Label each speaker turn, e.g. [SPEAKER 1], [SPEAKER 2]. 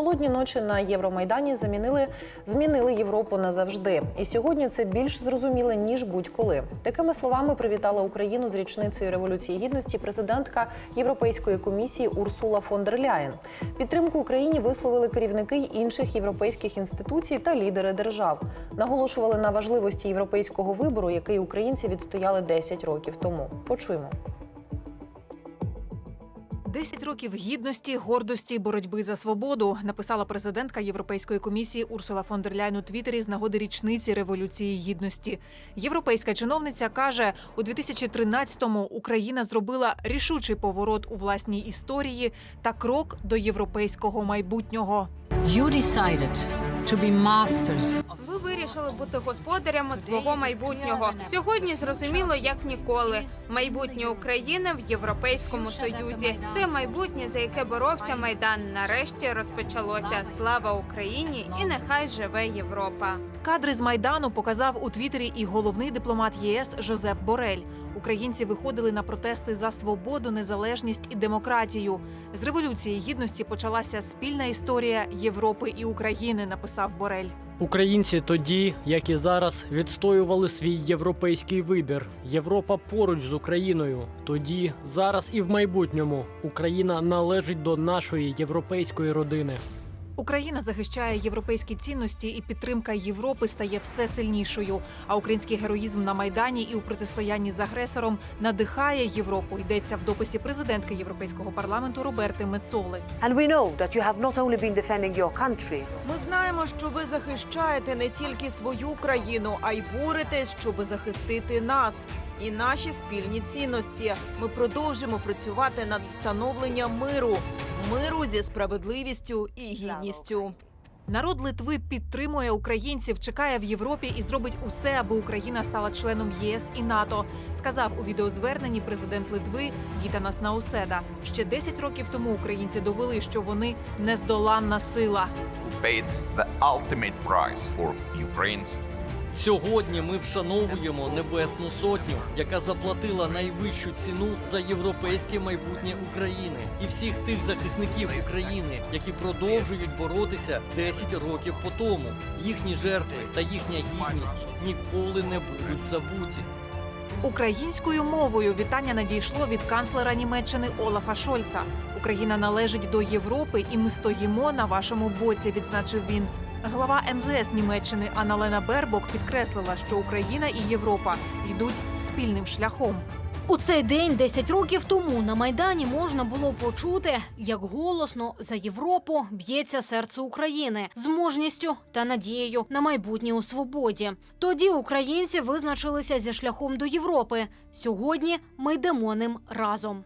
[SPEAKER 1] Холодні ночі на Євромайдані замінили змінили Європу назавжди. І сьогодні це більш зрозуміло ніж будь-коли. Такими словами привітала Україну з річницею революції гідності президентка Європейської комісії Урсула фон дер Ляєн. Підтримку Україні висловили керівники інших європейських інституцій та лідери держав. Наголошували на важливості європейського вибору, який українці відстояли 10 років тому. Почуємо.
[SPEAKER 2] 10 років гідності, гордості, боротьби за свободу написала президентка Європейської комісії Урсула фон дер Ляйн у Твіттері з нагоди річниці революції гідності. Європейська чиновниця каже, у 2013-му Україна зробила рішучий поворот у власній історії та крок до європейського майбутнього.
[SPEAKER 3] You decided to be masters of
[SPEAKER 4] вирішили бути господарями свого майбутнього. Сьогодні зрозуміло, як ніколи. Майбутнє України в Європейському Союзі. Те майбутнє, за яке боровся майдан, нарешті розпочалося. Слава Україні і нехай живе Європа.
[SPEAKER 2] Кадри з майдану показав у Твіттері і головний дипломат ЄС Жозеп Борель. Українці виходили на протести за свободу, незалежність і демократію. З революції гідності почалася спільна історія Європи і України. Написав Борель.
[SPEAKER 5] Українці тоді, як і зараз, відстоювали свій європейський вибір. Європа поруч з Україною. Тоді, зараз і в майбутньому Україна належить до нашої європейської родини.
[SPEAKER 2] Україна захищає європейські цінності, і підтримка Європи стає все сильнішою. А український героїзм на майдані і у протистоянні з агресором надихає Європу. Йдеться в дописі президентки Європейського парламенту Роберти Мецоли.
[SPEAKER 6] Ми знаємо, що ви захищаєте не тільки свою країну, а й боретесь, щоб захистити нас і наші спільні цінності. Ми продовжимо працювати над встановленням миру, миру зі справедливістю і гідністю.
[SPEAKER 2] Народ Литви підтримує українців, чекає в Європі і зробить усе, аби Україна стала членом єС і НАТО. Сказав у відеозверненні президент Литви Гітанас Науседа. Ще 10 років тому українці довели, що вони нездоланна сила.
[SPEAKER 7] paid the ultimate price for Ukraine's
[SPEAKER 8] Сьогодні ми вшановуємо Небесну Сотню, яка заплатила найвищу ціну за європейське майбутнє України і всіх тих захисників України, які продовжують боротися 10 років по тому. Їхні жертви та їхня гідність ніколи не будуть забуті.
[SPEAKER 2] Українською мовою вітання надійшло від канцлера Німеччини Олафа Шольца. Україна належить до Європи, і ми стоїмо на вашому боці. Відзначив він. Глава МЗС Німеччини Аналена Бербок підкреслила, що Україна і Європа йдуть спільним шляхом.
[SPEAKER 9] У цей день, 10 років тому, на майдані можна було почути, як голосно за Європу б'ється серце України з мужністю та надією на майбутнє у свободі. Тоді українці визначилися зі шляхом до Європи. Сьогодні ми йдемо ним разом.